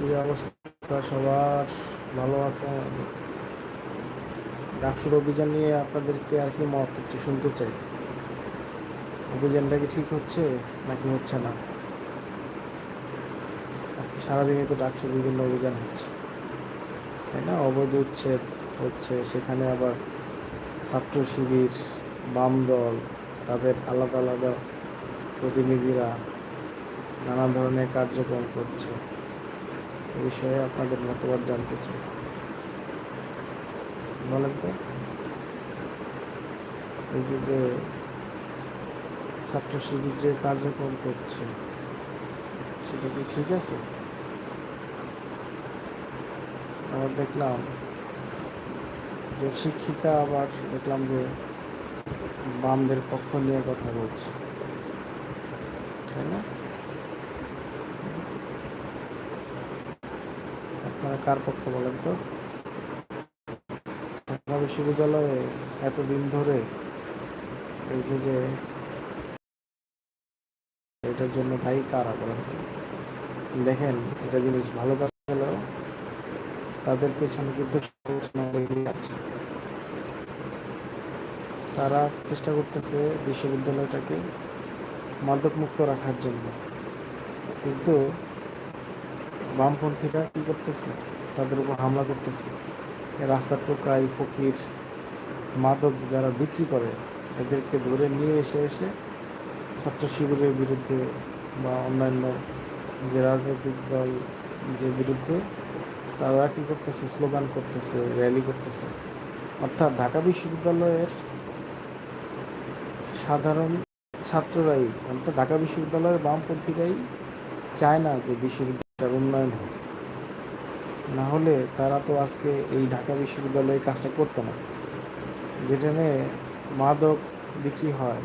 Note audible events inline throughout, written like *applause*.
কি অবস্থা, সবার ভালো আছে। ডাকসুর অভিযান নিয়ে আপনাদেরকে আর কি মত একটু শুনতে চাই। অভিযানটা কি ঠিক হচ্ছে নাকি হচ্ছে না? সারাদিনই তো ডাকসুর বিভিন্ন অভিযান হচ্ছে। তাই না? অবৈধ উচ্ছেদ হচ্ছে, সেখানে আবার ছাত্র শিবির, বাম দল, তাদের আলাদা আলাদা প্রতিনিধিরা নানা ধরনের কার্যক্রম করছে। এ বিষয়ে আপনাদের মতামত জানতে চাই। বলেন তো। এই যে যে ছাত্র শিবির যে কার্যক্রম করছে, সেটা কি ঠিক আছে? আবার দেখলাম যে শিক্ষিকা আবার দেখলাম যে বামদের পক্ষ নিয়ে কথা বলছে। তাই না আপনারা কার পক্ষে বলেন তো? ঢাকা বিশ্ববিদ্যালয়ে এতদিন ধরে এই যে যে এটার জন্য দায়ী কারা বলেন দেখেন এটা জিনিস ভালো কাজ হলেও তাদের পেছনে কিন্তু আছে। তারা চেষ্টা করতেছে বিশ্ববিদ্যালয়টাকে মাদকমুক্ত রাখার জন্য। কিন্তু বামপন্থীরা কি করতেছে? তাদের উপর হামলা করতেছে। রাস্তার টোকাই ফকির, মাদক যারা বিক্রি করে, এদেরকে ধরে নিয়ে এসে এসে ছাত্র শিবিরের বিরুদ্ধে বা অন্যান্য যে রাজনৈতিক দল যে বিরুদ্ধে তারা কি করতেছে, স্লোগান করতেছে র্যালি করতেছে। অর্থাৎ ঢাকা বিশ্ববিদ্যালয়ের সাধারণ ছাত্ররাই, অর্থাৎ ঢাকা বিশ্ববিদ্যালয়ের বামপন্থীরাই চায় না যে বিশ্ববিদ্যালয়ের উন্নয়ন হোক। না হলে তারা তো আজকে এই ঢাকা বিশ্ববিদ্যালয়ে কাজটা করতো না। যেখানে মাদক বিক্রি হয়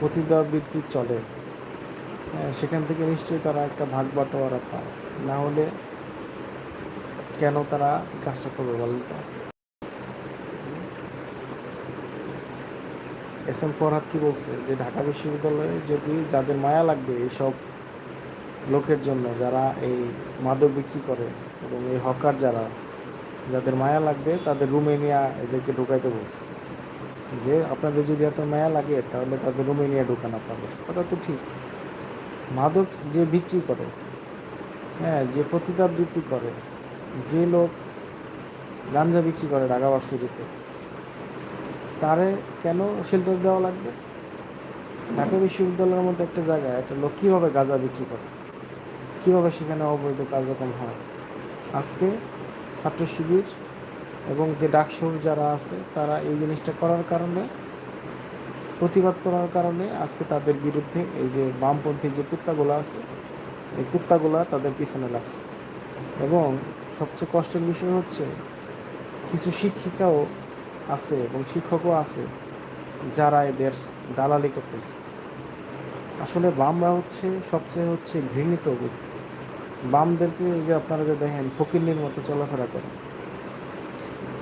প্রতিদার চলে হ্যাঁ, সেখান থেকে নিশ্চয়ই তারা একটা ভাগ বাটোয়ারা পায়। না হলে কেন তারা কাজটা করবে বলেন তো? এস এম ফরহাদ কি বলছে যে ঢাকা বিশ্ববিদ্যালয়ে যদি যাদের মায়া লাগবে এইসব লোকের জন্য যারা এই মাদক বিক্রি করে এবং এই হকার যারা, যাদের মায়া লাগবে তাদের রুমেনিয়া এদেরকে ঢুকাইতে বলছে। যে আপনাদের যদি এত মায়া লাগে, তাহলে তাদের রুমেনিয়া ঢুকান আপনাদের। কথা তো ঠিক। মাদক যে বিক্রি করে হ্যাঁ যে প্রতিদাবৃত্তি করে, যে লোক গাঞ্জা বিক্রি করে ঢাকা ভার্সিটিতে, তারে কেন শেল্টার দেওয়া লাগবে? ঢাকা বিশ্ববিদ্যালয়ের মধ্যে একটা জায়গায় একটা লোক কীভাবে গাঁজা বিক্রি করে? কীভাবে সেখানে অবৈধ কার্যক্রম হয়? আজকে ছাত্র শিবির এবং যে ডাকসুর যারা আছে, তারা এই জিনিসটা করার কারণে, প্রতিবাদ করার কারণে আজকে তাদের বিরুদ্ধে এই যে বামপন্থী যে কুত্তাগুলো আছে, এই কুত্তাগুলা তাদের পিছনে লাগছে। এবং সবচেয়ে কষ্টের বিষয় হচ্ছে, কিছু শিক্ষিকাও আছে এবং শিক্ষকও আছে, যারা এদের দালালি করতেছে। আসলে বামরা হচ্ছে সবচেয়ে হচ্ছে ঘৃণিত ব্যক্তি। বামদেরকে এই যে আপনারা যে দেখেন ফকিন্নির মতো চলাফেরা করে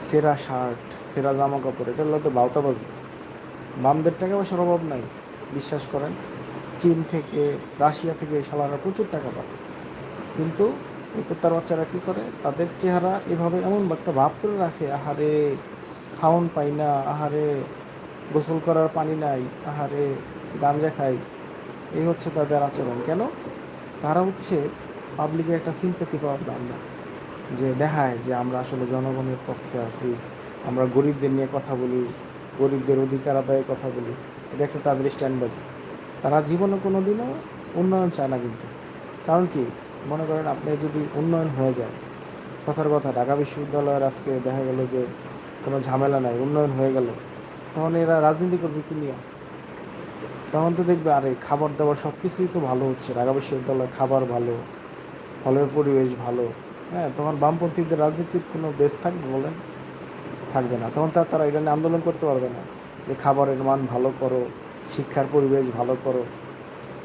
সেরা শার্ট, সেরা জামা কাপড় এটা হলো তো বাউতাবাজি। বামদের টাকা পয়সার অভাব নাই, বিশ্বাস করেন। চীন থেকে, রাশিয়া থেকে এই প্রচুর টাকা পায়। কিন্তু এই কুত্তার বাচ্চারা কী করে? তাদের চেহারা এভাবে এমন একটা ভাব করে রাখে, আহারে, খাওন পাই না, আহারে, গোসল করার পানি নাই, আহারে, গাঞ্জা খাই। এই হচ্ছে তাদের আচরণ। কেন? তারা হচ্ছে পাবলিকের একটা সিম্পেথি পাওয়ার আমরা যে দেখায় যে আমরা আসলে জনগণের পক্ষে আছি, আমরা গরিবদের নিয়ে কথা বলি, গরিবদের অধিকার আদায়ের কথা বলি, এটা একটা তাদের স্ট্যান্ডবাজি তারা জীবনে কোনো দিনও উন্নয়ন চায় না কিন্তু। কারণ কি? মনে করেন আপনি যদি উন্নয়ন হয়ে যায়, কথার কথা, ঢাকা বিশ্ববিদ্যালয়ের আজকে দেখা গেল যে কোনো ঝামেলা নাই, উন্নয়ন হয়ে গেল তখন এরা রাজনীতি করবে কি নিয়ে? তখন তো দেখবে আরে খাবার দাবার সব কিছুই তো ভালো হচ্ছে, ঢাকা বিশ্ববিদ্যালয়ে খাবার ভালো হলের পরিবেশ ভালো হ্যাঁ তখন বামপন্থীদের রাজনীতির কোনো বেশ থাকবে বলেন? থাকবে না। তখন তার, তারা এটা নিয়ে আন্দোলন করতে পারবে না যে খাবারের মান ভালো করো, শিক্ষার পরিবেশ ভালো করো।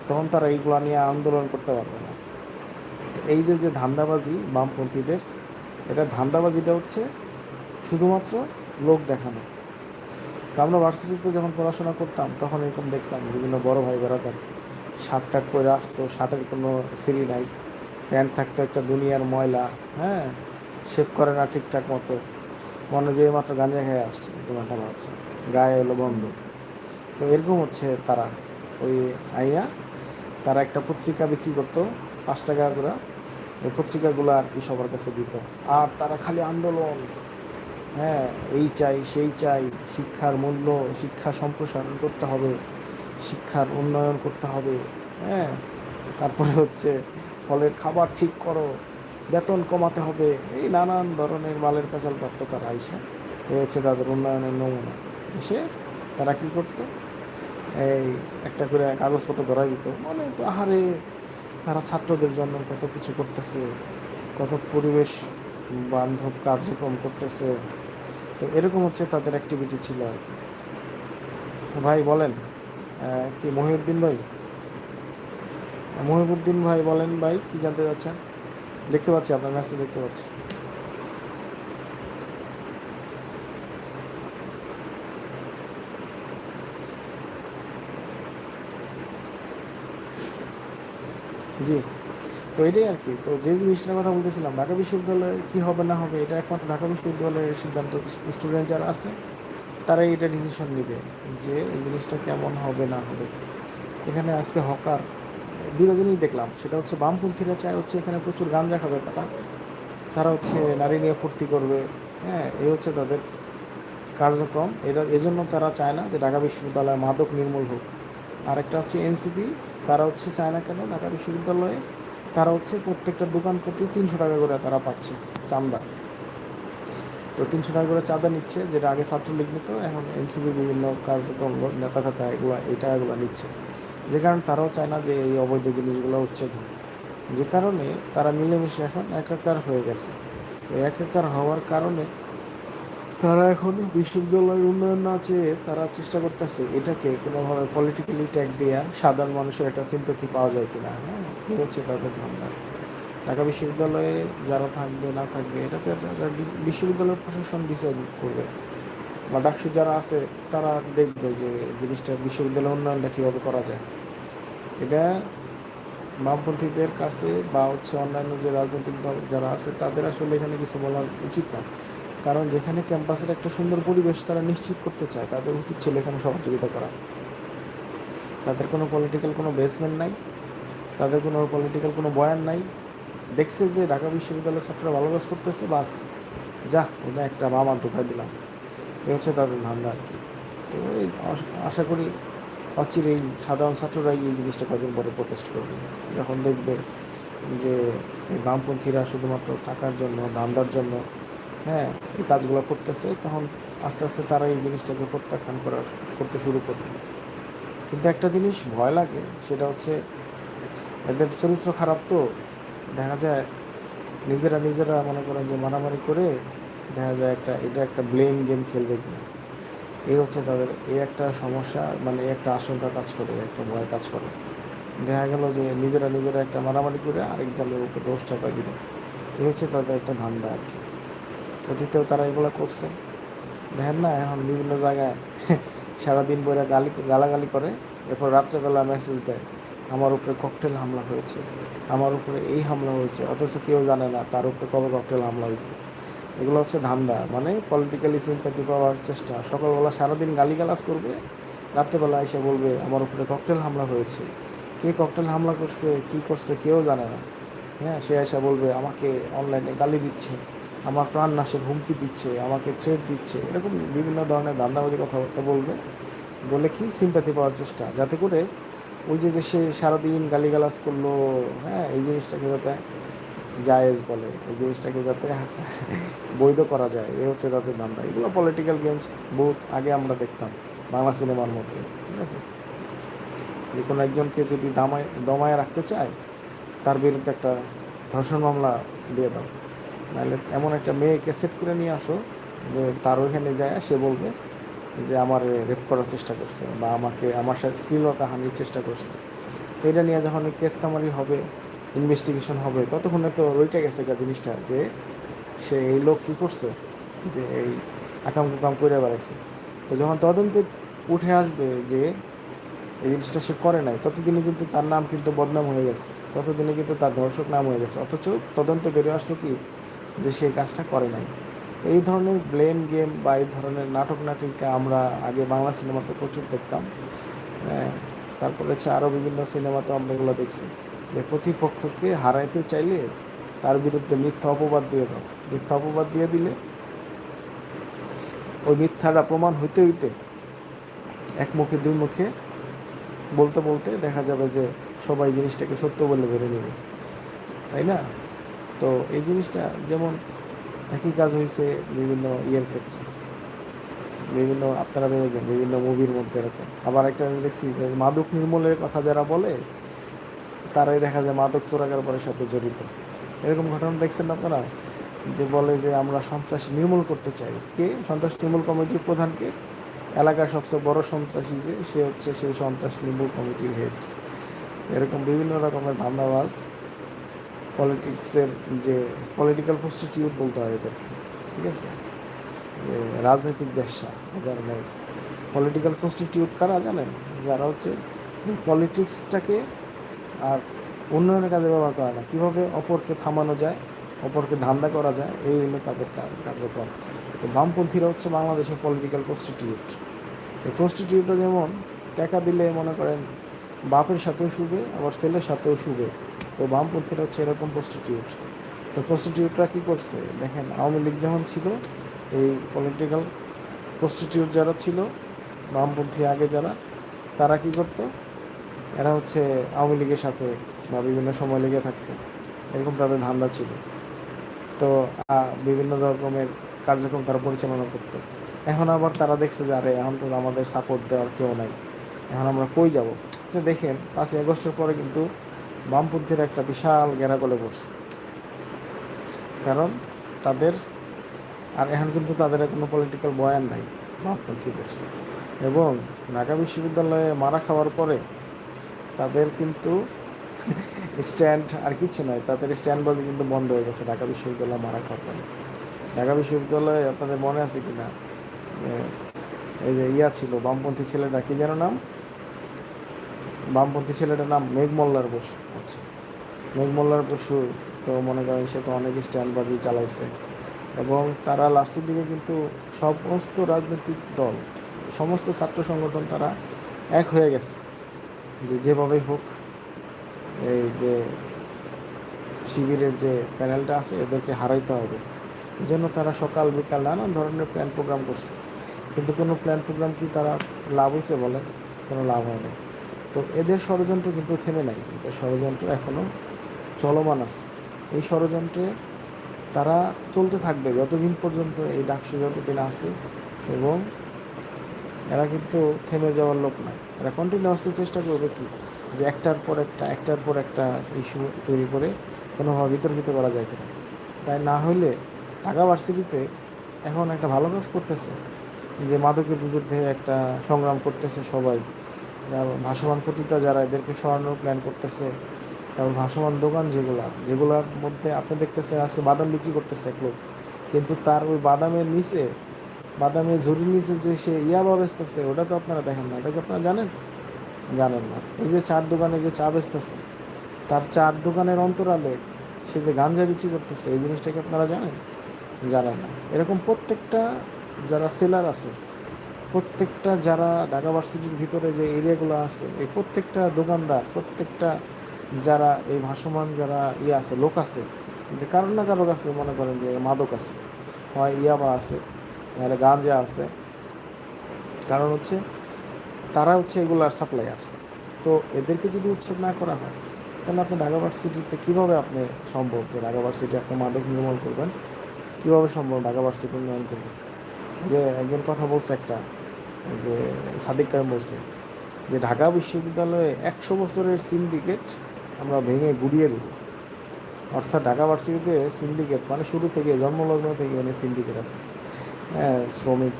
তখন তারা এইগুলো নিয়ে আন্দোলন করতে পারবে না। এই যে যে ধান্দাবাজি বামপন্থীদের, এটা ধান্দাবাজিটা হচ্ছে শুধুমাত্র লোক দেখানো। তো আমরা ভার্সিটিতে যখন পড়াশোনা করতাম, তখন এরকম দেখতাম বিভিন্ন বড় ভাই বেড়াতাম শার্ট টাট করে আসতো, শার্টের কোনো সিঁড়ি নাই। প্যান্ট থাকতো একটা দুনিয়ার ময়লা হ্যাঁ? শেভ করে না ঠিকঠাক মতো। মনে যে মাত্র গাঁজা খেয়ে আসছে তোমারটা ভাবছে গায়ে হলো বন্ধ তো এরকম হচ্ছে তারা। ওই আইয়া, তারা একটা পত্রিকা বিক্রি করতো, পাঁচ টাকা করে। ওই পত্রিকাগুলো আর কি সবার কাছে দিত। আর তারা খালি আন্দোলন হ্যাঁ? এই চাই, সেই চাই। শিক্ষার মূল্য, শিক্ষা সম্প্রসারণ করতে হবে। শিক্ষার উন্নয়ন করতে হবে হ্যাঁ? তারপরে হচ্ছে ফলের খাবার ঠিক করো, বেতন কমাতে হবে। এই নানান ধরনের মালের পেঁচাল প্রাপ্ত তারা আইসা হচ্ছে তাদের উন্নয়নের নমুনা। এসে তারা কী করতো? এই একটা করে কাগজপত্র ধরাই দিত। মানে তো আহারে, তারা ছাত্রদের জন্য কত কিছু করতেছে, কত পরিবেশ বান্ধব কার্যক্রম করতেছে। তো এরকম হচ্ছে তাদের অ্যাক্টিভিটি ছিল আর কি। ভাই, বলেন কি মহিউদ্দিন ভাই? মহিবুদ্দিন ভাই বলেন ভাই, কি জানতে চাচ্ছেন? দেখতে পাচ্ছি, আপনার মেসেজ দেখতে পাচ্ছি। জি, তো এটাই আর কি, তো যে জিনিসটার কথা বলতেছিলাম, ঢাকা বিশ্ববিদ্যালয়ে কী হবে, না হবে, এটা একমাত্র ঢাকা বিশ্ববিদ্যালয়ের সিদ্ধান্ত। স্টুডেন্ট যারা আছে, তারাই এটা ডিসিশন নেবে যে এই জিনিসটা কেমন হবে, না হবে। এখানে আজকে হকার বিরোধী দেখলাম, সেটা হচ্ছে বামপন্থীরা চায় হচ্ছে এখানে প্রচুর গাঞ্জা খাবে তারা। তারা হচ্ছে নারী নিয়ে ফুর্তি করবে হ্যাঁ এই হচ্ছে তাদের কার্যক্রম। এটা, এজন্য তারা চায় না যে ঢাকা বিশ্ববিদ্যালয়ে মাদক নির্মূল হোক। আরেকটা হচ্ছে এনসিপি, তারা হচ্ছে চায় না কেন ঢাকা বিশ্ববিদ্যালয়ে? তারা হচ্ছে প্রত্যেকটা দোকান প্রতি তিনশো টাকা করে তারা পাচ্ছে চান্দা তো তিনশো টাকা করে চাঁদা নিচ্ছে, যেটা আগে ছাত্রলীগ নিত, এখন এনসিপি বিভিন্ন কার্যক্রম নেতা থাকা, এগুলো এই টাকাগুলো নিচ্ছে। যে কারণে তারাও চায় না যে এই অবৈধ জিনিসগুলো উচ্ছেদ হোক। যে কারণে তারা মিলেমিশে এখন একাকার হয়ে গেছে। একাকার হওয়ার কারণে তারা এখন বিশ্ববিদ্যালয়ের উন্নয়ন না চেয়ে তারা চেষ্টা করতেছে এটাকে কোনোভাবে পলিটিক্যালি ট্যাগ দেওয়া সাধারণ মানুষের একটা সিম্পথি পাওয়া যায় কিনা হ্যাঁ এই হচ্ছে তাদের ধান্দা ঢাকা বিশ্ববিদ্যালয়ে যারা থাকবে, না থাকবে এটা তো একটা বি- বিশ্ববিদ্যালয় প্রশাসন ডিসাইড করবে। বা ডাকসু যারা আছে, তারা দেখবে যে জিনিসটা বিশ্ববিদ্যালয় উন্নয়নটা কীভাবে করা যায়। এটা বামপন্থীদের কাছে বা হচ্ছে অন্যান্য যে রাজনৈতিক দল যারা আছে, তাদের আসলে এখানে কিছু বলা উচিত না। কারণ যেখানে ক্যাম্পাসের একটা সুন্দর পরিবেশ তারা নিশ্চিত করতে চায়, তাদের উচিত ছিল এখানে সহযোগিতা করা। তাদের কোনো পলিটিক্যাল কোনো বেসমেন্ট নাই, তাদের কোনো পলিটিক্যাল কোনো বয়ান নাই। দেখছে যে ঢাকা বিশ্ববিদ্যালয়ের ছাত্ররা ভালো কাজ করতেছে, বাস। যা, এটা একটা মামা ঢুকাই দিলাম। এ হচ্ছে তাদের ধান্দা আর কি। তো আশা করি অচিরেই সাধারণ ছাত্ররাই এই জিনিসটা কদিন পরে প্রোটেস্ট করবে। যখন দেখবে যে বামপন্থীরা শুধুমাত্র টাকার জন্য, ধান্দার জন্য হ্যাঁ এই কাজগুলো করতেছে, তখন আস্তে আস্তে তারা এই জিনিসটাকে প্রত্যাখ্যান করার, করতে শুরু করবে। কিন্তু একটা জিনিস ভয় লাগে, সেটা হচ্ছে এদের চরিত্র খারাপ তো। দেখা যায় নিজেরা নিজেরা মনে করেন যে মারামারি করে দেখা যায় একটা, এটা একটা ব্লেম গেম খেলবে কিনা। এই হচ্ছে তাদের, এই একটা সমস্যা মানে একটা আশঙ্কা কাজ করে একটা ভয় কাজ করে। দেখা গেল যে নিজেরা নিজেরা একটা মারামারি করে আরেক দলের উপর দোষ চাপাই দিল। এই হচ্ছে তাদের একটা ধান্দা আর কি। অতীতেও তারা এগুলো করছে। দেখেন না, এখন বিভিন্ন জায়গায় *laughs* সারাদিন বইরা গালি, গালাগালি করে, এরপর রাত্রেবেলা মেসেজ দেয়, আমার উপরে ককটেল হামলা হয়েছে। আমার উপরে এই হামলা হয়েছে। অথচ কেউ জানে না, তার উপরে কবে ককটেল হামলা হয়েছে। এগুলো হচ্ছে ধান্দা মানে পলিটিক্যালি সিম্পাতি পাওয়ার চেষ্টা। সকালবেলা সারাদিন গালিগালাজ করবে, রাত্রেবেলা এসে বলবে, আমার উপরে ককটেল হামলা হয়েছে। কে ককটেল হামলা করছে, কি করছে কেউ জানে না। হ্যাঁ সে এসে বলবে, আমাকে অনলাইনে গালি দিচ্ছে, আমার প্রাণ নাশের হুমকি দিচ্ছে, আমাকে থ্রেট দিচ্ছে। এরকম বিভিন্ন ধরনের ধান্দাবাজি কথাবার্তা বলবে, বলে কি সিম্পাতি পাওয়ার চেষ্টা। যাতে করে ওই যে যে সে সারাদিন গালিগালাজ করল হ্যাঁ এই জিনিসটাকে যাতে জায়েজ বলে। এই জিনিসটাকে যাতে বৈধ করা যায়, এ হচ্ছে তাদের ধান্দা। এগুলো পলিটিক্যাল গেমস বহুত আগে আমরা দেখতাম, বাংলা সিনেমার মধ্যে, ঠিক আছে? যে কোনো একজনকে যদি দামায়, দমায় রাখতে চায়, তার বিরুদ্ধে একটা ধর্ষণ মামলা দিয়ে দাও। নাহলে এমন একটা মেয়েকে সেট করে নিয়ে আসো যে তার ওইখানে যায়, সে বলবে যে আমার রেপ করার চেষ্টা করছে বা আমাকে, আমার সাথে শ্লীলতা হানির চেষ্টা করছে। তো এটা নিয়ে যখন কেস কামারি হবে ইনভেস্টিগেশন হবে ততক্ষণে তো রইটা গেছে গা জিনিসটা যে সে এই লোক কী করছে? যে এই আকাম কুকাম করে বেড়াইছে। তো যখন তদন্তে উঠে আসবে যে এই জিনিসটা সে করে নাই ততদিনে কিন্তু তার নাম কিন্তু বদনাম হয়ে গেছে। ততদিনে কিন্তু তার ধর্ষক নাম হয়ে গেছে। অথচ তদন্ত বেরিয়ে আসলো কি? যে সে কাজটা করে নাই। তো এই ধরনের ব্লেম গেম বা এই ধরনের নাটক নাটিকা আমরা আগে বাংলা সিনেমাতে প্রচুর দেখতাম। হ্যাঁ, তারপরে হচ্ছে আরও বিভিন্ন সিনেমাতে আমরা এগুলো দেখছি। যে প্রতিপক্ষকে হারাইতে চাইলে তার বিরুদ্ধে মিথ্যা অপবাদ দিয়ে দাও। মিথ্যা অপবাদ দিয়ে দিলে ওই মিথ্যাটা প্রমাণ হইতে হইতে এক মুখে, দুই মুখে বলতে বলতে দেখা যাবে যে সবাই জিনিসটাকে সত্য বলে ধরে নেবে। তাই না? তো এই জিনিসটা যেমন একই কাজ হয়েছে বিভিন্ন ইয়ের ক্ষেত্রে। বিভিন্ন আপনারা দেখবেন বিভিন্ন মুভির মধ্যে এরকম। আবার একটা আমি দেখছি যে মাদক নির্মূলের কথা যারা বলে তারাই দেখা যায় মাদক চোরাকারবারের সাথে জড়িত। এরকম ঘটনা দেখছেন আপনারা? যে বলে যে আমরা সন্ত্রাস নির্মূল করতে চাই। কে? সন্ত্রাস নির্মূল কমিটির প্রধানকে এলাকার সবচেয়ে বড় সন্ত্রাসী যে, সে হচ্ছে সেই সন্ত্রাস নির্মূল কমিটির হেড এরকম বিভিন্ন রকমের ধান্দাবাজ পলিটিক্সের যে পলিটিক্যাল প্রস্টিটিউট বলতে হয় এদেরকে, ঠিক আছে? রাজনৈতিক ব্যবসা এ ধরনের পলিটিক্যাল প্রস্টিটিউট কারা জানেন? যারা হচ্ছে পলিটিক্সটাকে আর উন্নয়নের কাজে ব্যবহার করে না কীভাবে অপরকে থামানো যায়, অপরকে ধান্দা করা যায়, এই হলো তাদের কার্যক্রম। তো বামপন্থীরা হচ্ছে বাংলাদেশের পলিটিক্যাল প্রস্টিটিউট এই প্রস্টিটিউটও যেমন টাকা দিলে মনে করেন বাপের সাথেও শুবে, আবার ছেলের সাথেও শুবে। তো বামপন্থীরা হচ্ছে এরকম প্রস্টিটিউট তো প্রস্টিটিউটরা কী করছে? দেখেন, আওয়ামী লীগ যখন ছিল, এই পলিটিক্যাল প্রস্টিটিউট যারা ছিল, বামপন্থী আগে যারা, তারা কি করতো? এরা হচ্ছে আওয়ামী লীগের সাথে বা বিভিন্ন সময় লেগে থাকতো। এরকম তাদের ধান্দা ছিল। তো বিভিন্ন রকমের কার্যক্রম তারা পরিচালনা করতো। এখন আবার তারা দেখছে যে, আরে, এখন তো আমাদের সাপোর্ট দেওয়ার কেউ নাই। এখন আমরা কই যাব? দেখেন, পাঁচই আগস্টের পরে কিন্তু বামপন্থীর একটা বিশাল গেরাগলে পড়ছে। কারণ তাদের, আর এখন কিন্তু তাদের কোনো পলিটিক্যাল বয়ান নাই বামপন্থীদের। এবং ঢাকা বিশ্ববিদ্যালয়ে মারা খাওয়ার পরে তাদের কিন্তু স্ট্যান্ড আর কিছু নয়, তাদের স্ট্যান্ড বাজি কিন্তু বন্ধ হয়ে গেছে ঢাকা বিশ্ববিদ্যালয় মারা খাওয়ার ঢাকা বিশ্ববিদ্যালয়ে আপনাদের মনে আছে কি না এই যে ইয়া ছিল, বামপন্থী ছেলেটা কি যেন নাম? বামপন্থী ছেলেটার নাম মেঘমল্লার বসু। আচ্ছা মেঘমল্লার বসু তো মনে করেন সে তো অনেক স্ট্যান্ডবাজি চালাইছে। এবং তারা লাস্টের দিকে কিন্তু সমস্ত রাজনৈতিক দল, সমস্ত ছাত্র সংগঠন তারা এক হয়ে গেছে। যে যেভাবেই হোক, এই যে শিবিরের যে প্যানেলটা আছে, এদেরকে হারাইতে হবে। এই জন্য তারা সকাল, বিকাল নানান ধরনের প্ল্যান প্রোগ্রাম করছে। কিন্তু কোনো প্ল্যান প্রোগ্রাম কি তারা লাভ হয়েছে বলে কোনো লাভ হয় না তো এদের ষড়যন্ত্র কিন্তু থেমে নাই। এদের ষড়যন্ত্র এখনও চলমান আছে। এই ষড়যন্ত্রে তারা চলতে থাকবে যতদিন পর্যন্ত এই ডাকসু যতদিন আছে এবং এরা কিন্তু থেমে যাওয়ার লোক না। এরা কন্টিনিউয়াসলি চেষ্টা করবে কি? যে একটার পর একটা, একটার পর একটা ইস্যু তৈরি করে কোনোভাবে বিতর্কিত করা যায় কিনা। তাই না হইলে ঢাকা ভার্সিটিতে এখন একটা ভালো কাজ করতেছে, যে মাদকের বিরুদ্ধে একটা সংগ্রাম করতেছে সবাই। ভাসমান পতিতা যারা এদেরকে সরানোর প্ল্যান করতেছে তারপর ভাসমান দোকান যেগুলা, যেগুলোর মধ্যে আপনি দেখতেছেন আজকে বাদাম বিক্রি করতেছে এক লোক। কিন্তু তার ওই বাদামের নিচে বাদামের ঝুড়ির নিচে যে সে ইয়াবা বেচতেছে ওটা তো আপনারা দেখেন না, এটা কি আপনারা জানেন? জানেন না। এই যে চার দোকানে যে চা বেচতেছে, তার চার দোকানের অন্তরালে সে যে গাঞ্জা বিক্রি করতেছে, এই জিনিসটা কি আপনারা জানেন? জানেন না। এরকম প্রত্যেকটা যারা সেলার আছে, প্রত্যেকটা যারা ঢাকা ভার্সিটির ভিতরে যে এরিয়াগুলো আছে, এই প্রত্যেকটা দোকানদার, প্রত্যেকটা যারা এই ভাসমান যারা ইয়ে আছে, লোক আছে কারোর না কারোর কাছে মনে করেন যে মাদক আছে, হয় ইয়াবা আছে নাহলে গাঞ্জা আছে। কারণ হচ্ছে তারা হচ্ছে এগুলার সাপ্লায়ার তো এদেরকে যদি উচ্ছেদ না করা হয়, তাহলে আপনি ঢাকা ভার্সিটিতে কীভাবে আপনি সম্ভব যে ঢাকা ভার্সিটি আপনি মাদক নির্মূল করবেন? কীভাবে সম্ভব ঢাকা ভার্সিটি উন্নয়ন করবেন? যে একজন কথা বলছে একটা, যে সাদিক কায়েম বলছে যে ঢাকা বিশ্ববিদ্যালয়ে একশো বছরের সিন্ডিকেট আমরা ভেঙে গুড়িয়ে দেব। অর্থাৎ ঢাকা ভার্সিটিতে সিন্ডিকেট মানে শুরু থেকে জন্মলগ্ন থেকে এনে সিন্ডিকেট আছে। হ্যাঁ শ্রমিক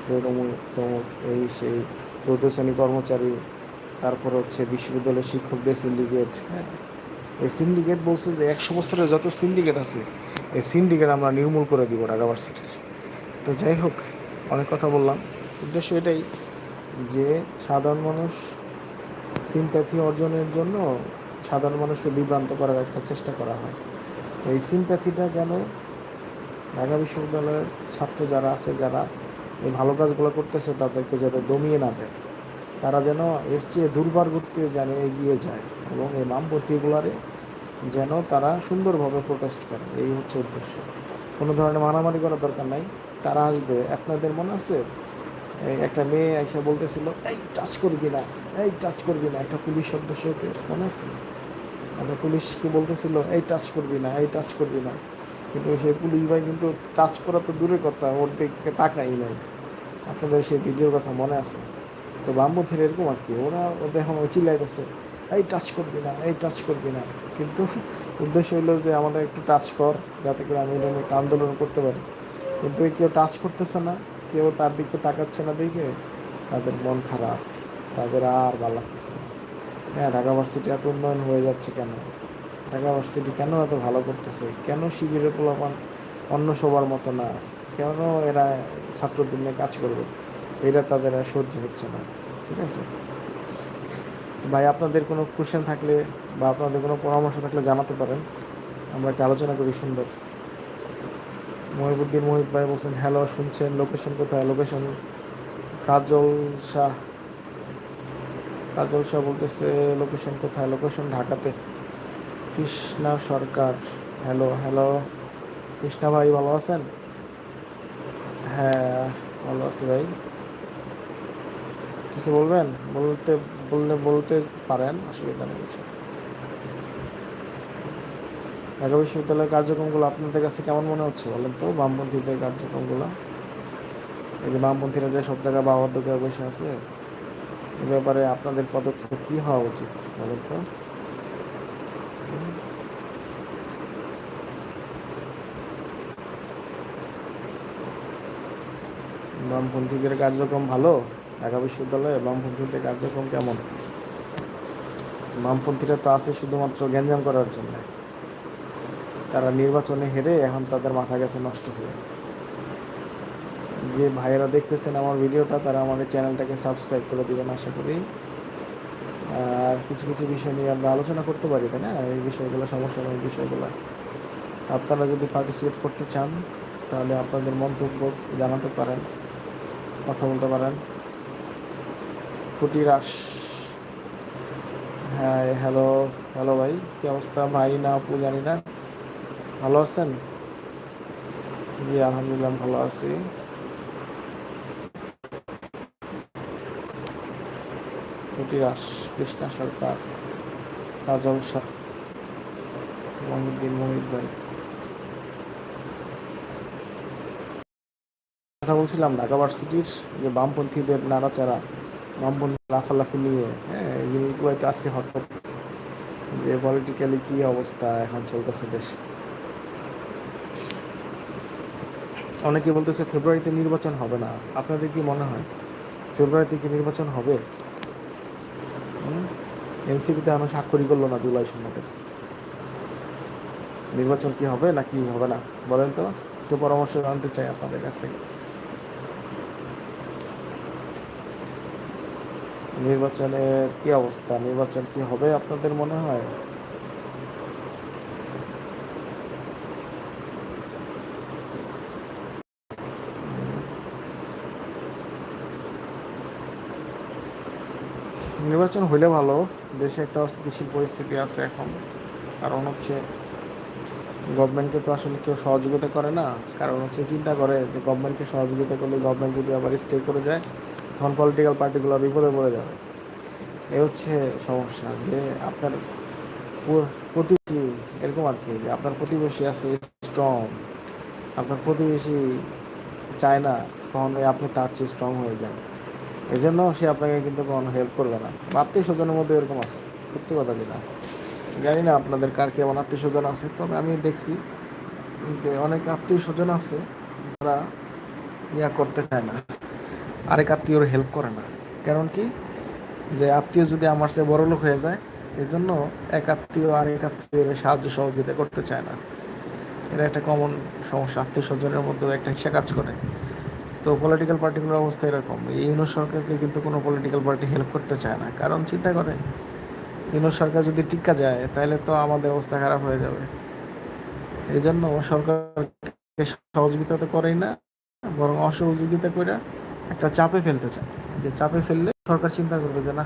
তমুক এই সেই চৌদ্দ শ্রেণি কর্মচারী, তারপর হচ্ছে বিশ্ববিদ্যালয়ের শিক্ষকদের সিন্ডিকেট হ্যাঁ। এই সিন্ডিকেট বলছে যে একশো বছরের যত সিন্ডিকেট আছে, এই সিন্ডিকেট আমরা নির্মূল করে দিব ঢাকা ভার্সিটির। তো যাই হোক, অনেক কথা বললাম। উদ্দেশ্য এটাই যে সাধারণ মানুষ সিম্প্যাথি অর্জনের জন্য সাধারণ মানুষকে বিভ্রান্ত করার একটা চেষ্টা করা হয়। তো এই সিম্প্যাথিটা যেন ঢাকা বিশ্ববিদ্যালয়ের ছাত্র যারা আছে, যারা এই ভালো কাজগুলো করতেছে, তাদেরকে যাতে দমিয়ে না দেয়। তারা যেন এর চেয়ে দুর্বার গতিতে যেন এগিয়ে যায় এবং এই বামপন্থীগুলারে যেন তারা সুন্দরভাবে প্রোটেস্ট করে। এই হচ্ছে উদ্দেশ্য। কোনো ধরনের মারামারি করার দরকার নাই। তারা আসবে। আপনাদের মনে আছে? একটা মেয়ে এসে বলতেছিল, এই টাচ করবি না, এই টাচ করবি না। একটা পুলিশ সদস্যকে মনে আছে? একটা পুলিশকে বলতেছিল, এই টাচ করবি না, এই টাচ করবি না। কিন্তু সেই পুলিশ ভাই কিন্তু টাচ করা তো দূরের কথা, ওর দিকে তাকাই নাই। আপনাদের সেই ভিডিওর কথা মনে আছে? তো বামপন্থীর এরকম আর কি, ওরা ওদের এখন চিল্লাইতেছে, এই টাচ করবি না, এই টাচ করবি না। কিন্তু উদ্দেশ্য হলো যে আমাদের একটু টাচ কর, যাতে করে আমি একটা আন্দোলন করতে পারি। কিন্তু কেউ টাচ করতেছে না, কেউ তার দিকে তাকাচ্ছে না দেখে তাদের মন খারাপ, তাদের আর ভালো লাগতেছে না। হ্যাঁ ঢাকা ভার্সিটি এত উন্নয়ন হয়ে যাচ্ছে কেন? ঢাকা ভার্সিটি কেন এত ভালো করতেছে? কেন শিবিরের পোলাপান অন্য সবার মতো না? কেন এরা ছাত্রদের নিয়ে কাজ করবে? এটা তাদের আর সহ্য হচ্ছে না, ঠিক আছে? ভাই, আপনাদের কোনো কোশ্চেন থাকলে বা আপনাদের কোনো পরামর্শ থাকলে জানাতে পারেন। আমরা একটা আলোচনা করি সুন্দর। মহিবুদ্দিন মোহিত ভাই বলছেন হ্যালো শুনছেন? লোকেশন কোথায়? লোকেশন কাজল শাহ। কাজল শাহ বলতেছে লোকেশন কোথায়? লোকেশন ঢাকাতে। কৃষ্ণা সরকার। হ্যালো হ্যালো কৃষ্ণা ভাই, ভালো আছেন? হ্যাঁ ভালো আছি ভাই। কিছু বলবেন? বলতে, বললে বলতে পারেন, অসুবিধা নেই কিছু। ঢাকা বিশ্ববিদ্যালয়ের কার্যক্রমগুলো আপনাদের কাছে কেমন মনে হচ্ছে বলেন তো? বামপন্থীদের কার্যক্রমগুলো। এই যে বামপন্থীরা যে সব জায়গায় বাবার দোকানে বসে আছে, এ ব্যাপারে আপনাদের পদক্ষেপ কী হওয়া উচিত বলেন তো? বামপন্থীদের কার্যক্রম ভালো? ঢাকা বিশ্ববিদ্যালয়ে বামপন্থীদের কার্যক্রম কেমন? বামপন্থীরা তো আছে শুধুমাত্র গ্যাঞ্জাম করার জন্য। তারা নির্বাচনে হেরে এখন তাদের মাথা গেছে নষ্ট হয়ে। যে ভাইয়েরা দেখতেছেন আমার ভিডিওটা, তারা আমাদের চ্যানেলটাকে সাবস্ক্রাইব করে দেবেন আশা করি। আর কিছু কিছু বিষয় নিয়ে আমরা আলোচনা করতে পারি, তাই না? এই বিষয়গুলো সমস্যাময় বিষয়গুলো। আপনারা যদি পার্টিসিপেট করতে চান, তাহলে আপনাদের মন্তব্য জানাতে পারেন। কথা বলতে পারেন। খুঁটি রাস হ্যাঁ হ্যালো হ্যালো ভাই, কি অবস্থা? ভাই না আপু, জানি না। ভালো আছেন? জি, আলহামদুলিল্লাহ, ভালো আছি। খুঁটি রাস কৃষ্ণা সরকার, কাজল শাহ, মহিউদ্দিন মোহিত ভাই। কথা বলছিলাম, ঢাকা ভার্সিটির যে বামপন্থীদের নাড়াচাড়া, বামপন্থী লাফালাফি নিয়ে হ্যাঁ এই জিনিসগুলো আজকে করতেছে যে পলিটিক্যালি কি অবস্থা এখন চলতেছে দেশে। অনেকে বলতেছে ফেব্রুয়ারিতে নির্বাচন হবে না। আপনাদের কি মনে হয়? ফেব্রুয়ারিতে কি নির্বাচন হবে? এনসিপিতে এখনও স্বাক্ষরই করল না জুলাই সম্মতে নির্বাচন কি হবে নাকি হবে না? বলেন তো, একটু পরামর্শ জানতে চাই আপনাদের কাছ থেকে। নির্বাচনের কি অবস্থা? নির্বাচন কি হবে আপনাদের মনে হয়? নির্বাচন হইলে ভালো। দেশে একটা অস্থিতিশীল পরিস্থিতি আছে এখন। কারণ হচ্ছে গভর্নমেন্টকে তো আসলে কেউ সহযোগিতা করে না। কারণ হচ্ছে চিন্তা করে যে গভর্নমেন্টকে সহযোগিতা করলে গভর্নমেন্ট যদি আবার স্টে করে যায় তখন পলিটিক্যাল পার্টিগুলো বিপদে পড়ে যাবে। এ হচ্ছে সমস্যা যে আপনার প্রতিবেশী, এরকম আর কি, যে আপনার প্রতিবেশী আছে স্ট্রং আপনার প্রতিবেশী চায় না কখনোই আপনি তার চেয়ে স্ট্রং হয়ে যান। জন্য সে আপনাকে কিন্তু কখনো হেল্প করবে না। আত্মীয় স্বজনের মধ্যে এরকম আছে, সত্যি কথা যেটা। জানি না আপনাদের কার কেমন আত্মীয় স্বজন আছে, তবে আমি দেখছি যে অনেক আত্মীয় স্বজন আছে যারা ইয়া করতে চায় না। আরেক আত্মীয়র হেল্প করে না। কারণ কি? যে আত্মীয় যদি আমার চেয়ে বড় লোক হয়ে যায় এই জন্য এক আত্মীয় আরেক আত্মীয়ের সাহায্য সহযোগিতা করতে চায় না। এটা একটা কমন সমস্যা, আত্মীয় স্বজনের মধ্যেও একটা হিসা কাজ করে। তো পলিটিক্যাল পার্টিগুলোর অবস্থা এরকম। এই সরকারকে কিন্তু কোনো পলিটিক্যাল পার্টি হেল্প করতে চায় না। কারণ চিন্তা করে, ইউনুস সরকার যদি টিকা যায়, তাহলে তো আমাদের অবস্থা খারাপ হয়ে যাবে। এই জন্য সরকারকে সহযোগিতা তো করেই না, বরং অসহযোগিতা করে একটা চাপে ফেলতে চায়। যে চাপে ফেললে সরকার চিন্তা করবে যে, না,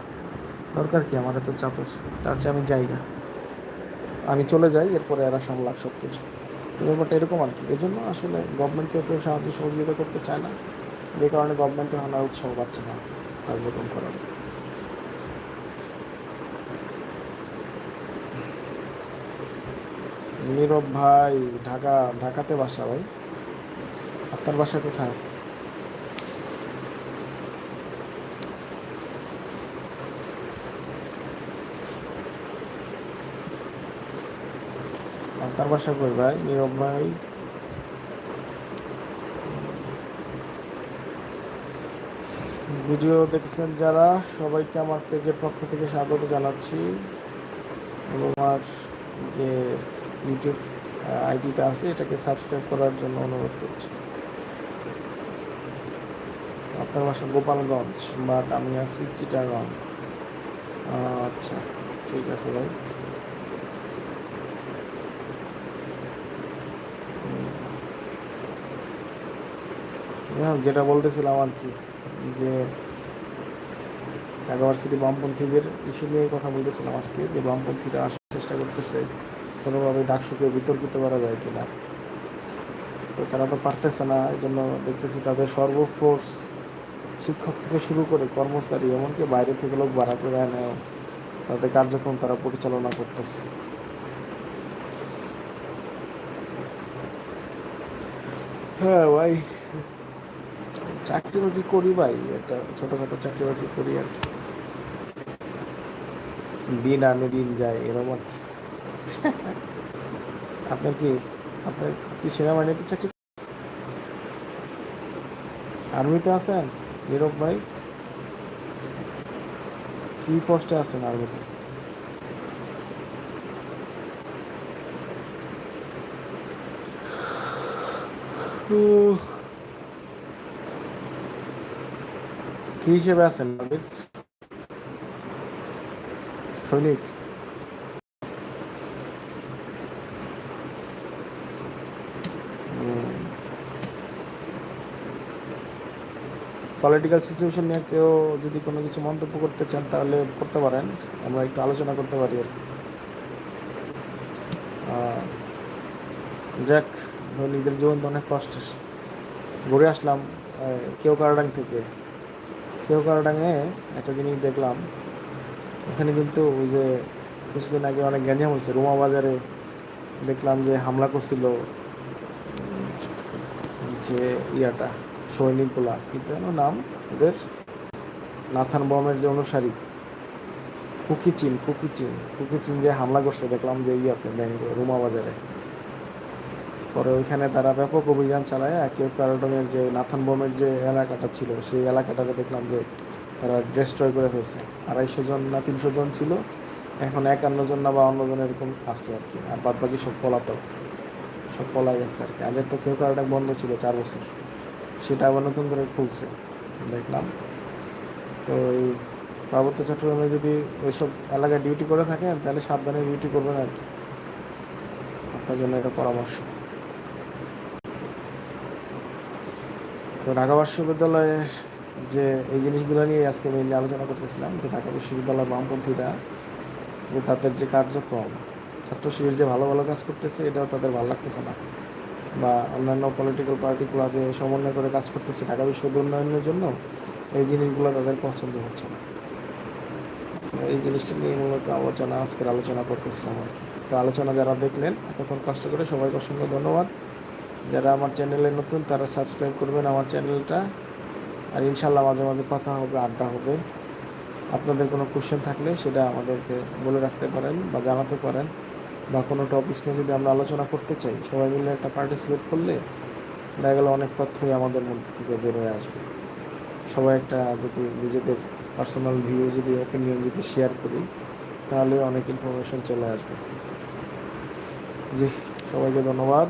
দরকার কি আমার এত চাপের? তার চেয়ে আমি যাই না আমি চলে যাই, এরপরে এরা সামলাক সব কিছু। তো ব্যাপারটা এরকম আর কি। এই জন্য আসলে গভর্নমেন্টকে কেউ সাহায্য সহযোগিতা করতে চায় না। যে কারণে গভর্নমেন্টের হানা উৎসাহ পাচ্ছে না কার্যক্রম করার। নীরব ভাই, ঢাকা, ঢাকাতে বাসা ভাই। আপনার বাসা কোথায়? আপনার বাসা কই ভাই? নীরব ভাই। ভিডিও দেখছেন যারা, সবাইকে আমার পেজের পক্ষ থেকে স্বাগত জানাচ্ছি। এবং আমার যে ইউটিউব আইডিটা আছে, এটাকে সাবস্ক্রাইব করার জন্য অনুরোধ করছি। আপনার বাসা গোপালগঞ্জ, বাট আমি আছি চিটাগঞ্জ আচ্ছা ঠিক আছে ভাই। হোক, যেটা বলতেছিলাম আর কি যে ঢাকা বামপন্থীদের ইস্যু নিয়ে কথা বলতেছিলাম আজকে যে বামপন্থীরা আসার চেষ্টা করতেছে কোনোভাবে ডাকসুকে বিতর্কিত করা যায় কিনা। তো তারা তো পারতেছে না এই জন্য দেখতেছি তাদের সর্বফোর্স শিক্ষক থেকে শুরু করে কর্মচারী এমনকি বাইরে থেকে লোক ভাড়া করে আনেও তাদের কার্যক্রম তারা পরিচালনা করতেছে। হ্যাঁ ভাই। চাকরি বাকরি করি ভাই একটা ছোটখাটো চাকরি বাকরি করি আর কি। দিন আনে দিন যায় এরকম আর কি। আপনার কি আপনার কি সেনাবাহিনীতে চাকরি আর্মিতে আছেন? নীরব ভাই? কি পোস্টে আছেন আর্মিতে? উহ, কি হিসেবে আছেন আর্মির সৈনিক। পলিটিক্যাল সিচুয়েশন নিয়ে কেউ যদি কোনো কিছু মন্তব্য করতে চান, তাহলে করতে পারেন। আমরা একটু আলোচনা করতে পারি আর যাক নিজের জীবন তো অনেক কষ্টের। ঘুরে আসলাম কেউ কারাডাং থেকে। কেউ কারাডাঙে একটা জিনিস দেখলাম। ওখানে কিন্তু ওই যে কিছুদিন আগে অনেক গ্যাঞ্জাম হয়েছে। রোমা বাজারে দেখলাম যে হামলা করছিল যে ইয়াটা সৈনিকগুলা কিন্তু নাম ওদের, নাথান বমের যে অনুসারী। কুকিচিন কুকিচিন কুকিচিন যে হামলা করছে, দেখলাম যে ইয়াতে, ব্যাঙ্গে, রুমা বাজারে। পরে ওইখানে তারা ব্যাপক অভিযান চালায়। কেউ কারডনের যে নাথান বোমের যে এলাকাটা ছিল, সেই এলাকাটাকে দেখলাম যে তারা ডিস্ট্রয় করে ফেলছে। আড়াইশো জন না তিনশো জন ছিল। এখন একান্ন জন না বা অন্য জন এরকম আছে আর কি। আর বাদ বাকি সব পলাতক। সব পলাই গেছে আর কি। আগে তো কেউ কারডাক বন্ধ ছিল চার বছর। সেটা আবার নতুন করে খুলছে, দেখলাম। তো এই পার্বত্য চট্টগ্রামে যদি ওইসব এলাকায় ডিউটি করে থাকেন, তাহলে সাবধানে ডিউটি করবেন আর কি। আপনার জন্য এটা পরামর্শ। তো ঢাকা বিশ্ববিদ্যালয়ের যে এই জিনিসগুলো নিয়ে আজকে মেনলি আলোচনা করতেছিলাম, যে ঢাকা বিশ্ববিদ্যালয়ের বামপন্থীরা যে তাদের যে কার্যক্রম ছাত্র শিবির যে ভালো ভালো কাজ করতেছে, এটাও তাদের ভালো লাগতেছে না। বা অন্যান্য পলিটিক্যাল পার্টিগুলো পার্টিগুলোকে সমন্বয় করে কাজ করতেছে ঢাকা বিশ্ববিদ্যালয় উন্নয়নের জন্য, এই জিনিসগুলো তাদের পছন্দ হচ্ছে না। এই জিনিসটা নিয়ে মূলত আলোচনা, আজকের আলোচনা করতেছিলাম আর কি। তো আলোচনা যারা দেখলেন, এতক্ষণ কষ্ট করে সবাইকে অসংখ্য ধন্যবাদ। যারা আমার চ্যানেলে নতুন, তারা সাবস্ক্রাইব করবেন আমার চ্যানেলটা আর ইনশাল্লাহ মাঝে মাঝে কথা হবে, আড্ডা হবে। আপনাদের কোনো কোশ্চেন থাকলে সেটা আমাদেরকে বলে রাখতে পারেন বা জানাতে পারেন। বা কোনো টপিকস নিয়ে যদি আমরা আলোচনা করতে চাই, সবাই মিলে একটা পার্টিসিপেট করলে দেখা গেলো অনেক তথ্যই আমাদের মধ্যে থেকে বের হয়ে আসবে। সবাই একটা যদি নিজেদের পার্সোনাল ভিউ যদি ওপিনিয়ন যদি শেয়ার করি, তাহলে অনেক ইনফরমেশন চলে আসবে। জি, সবাইকে ধন্যবাদ।